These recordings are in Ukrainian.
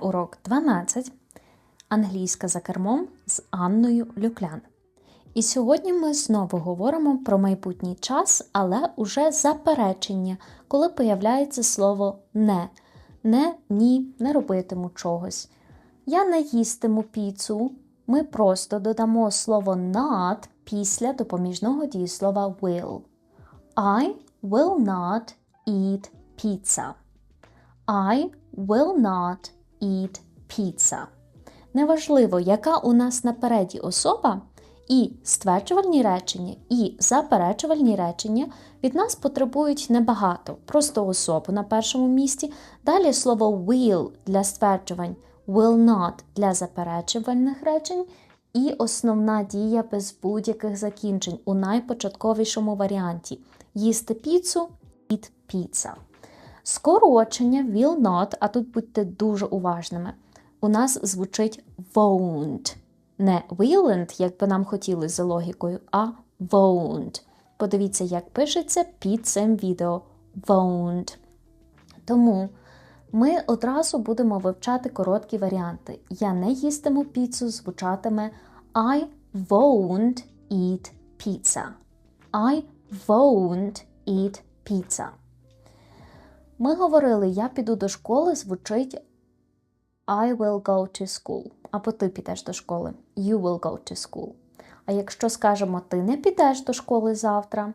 Урок 12. Англійська за кермом з Анною Люклян. І сьогодні ми знову говоримо про майбутній час, але уже заперечення, коли появляється слово не. Не, ні, не робитиму чогось. Я не їстиму піцу. Ми просто додамо слово not після допоміжного дієслова will. I will not eat pizza. I will not eat pizza. Неважливо, яка у нас напереді особа, і стверджувальні речення, і заперечувальні речення від нас потребують небагато. Просто особу на першому місці. Далі слово will для стверджувань, will not для заперечувальних речень, і основна дія без будь-яких закінчень у найпочатковішому варіанті їсти піцу eat pizza. Скорочення will not, а тут будьте дуже уважними. У нас звучить won't. Не willn't, як би нам хотілося за логікою, а won't. Подивіться, як пишеться під цим відео won't. Тому ми одразу будемо вивчати короткі варіанти. Я не їстиму піцу, звучатиме I won't eat pizza. I won't eat pizza. Ми говорили, я піду до школи, звучить I will go to school. Або ти підеш до школи. You will go to school. А якщо скажемо ти не підеш до школи завтра,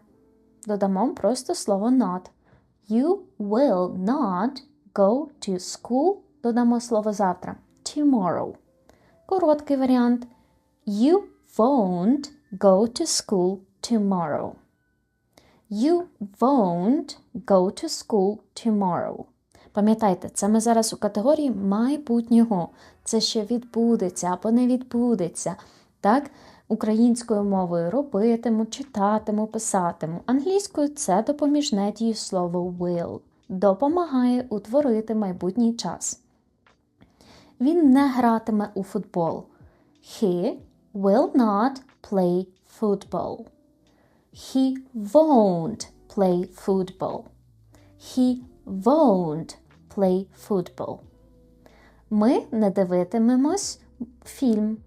додамо просто слово not. You will not go to school. Додамо слово завтра. Tomorrow. Короткий варіант. You won't go to school tomorrow. You won't go to school tomorrow. Пам'ятайте, це ми зараз у категорії майбутнього. Це ще відбудеться або не відбудеться. Так? Українською мовою робитиму, читатиму, писатиму. Англійською це допоміжне дієслово will. Допомагає утворити майбутній час. Він не гратиме у футбол. He will not play football. He won't play football. He won't play football. Ми не дивитимемось фільм.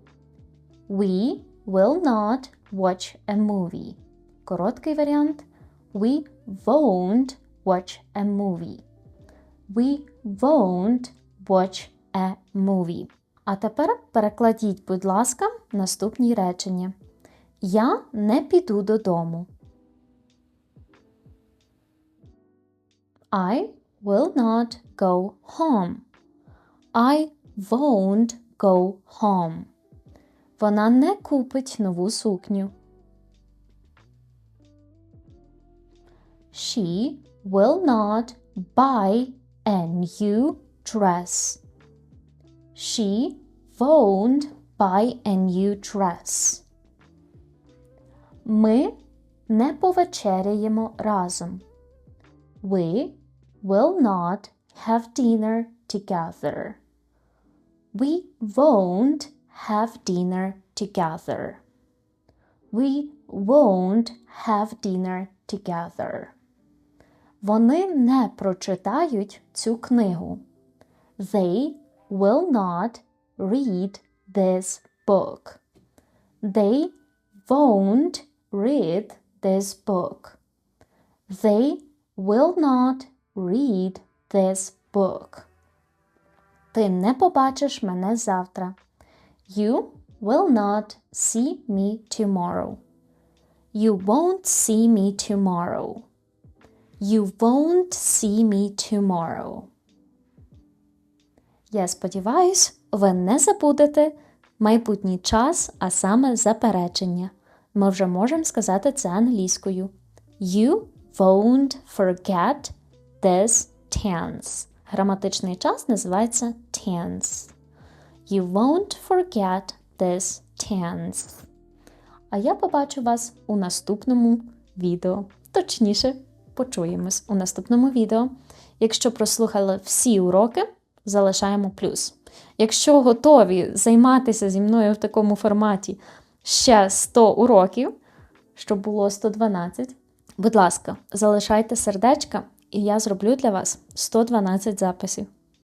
We will not watch a movie. Короткий варіант. We won't watch a movie. We won't watch a movie. А тепер перекладіть, будь ласка, наступні речення. Я не піду додому. I will not go home. I won't go home. Вона не купить нову сукню. She will not buy a new dress. She won't buy a new dress. Ми не повечеряємо разом. We will not have dinner together. We won't have dinner together. We won't have dinner together. Вони не прочитають цю книгу. They will not read this book. They won't read this book. They will not read this book. Ти не побачиш мене завтра. You will not see me tomorrow. You won't see me tomorrow. You won't see me tomorrow. Я сподіваюсь, ви не забудете майбутній час, а саме заперечення. Ми вже можемо сказати це англійською. You won't forget this tense. Граматичний час називається tense. You won't forget this tense. А я побачу вас у наступному відео. Точніше, почуємось у наступному відео. Якщо прослухали всі уроки, залишаємо плюс. Якщо готові займатися зі мною в такому форматі ще 100 уроків, щоб було 112, будь ласка, залишайте сердечка, і я зроблю для вас 112 записів.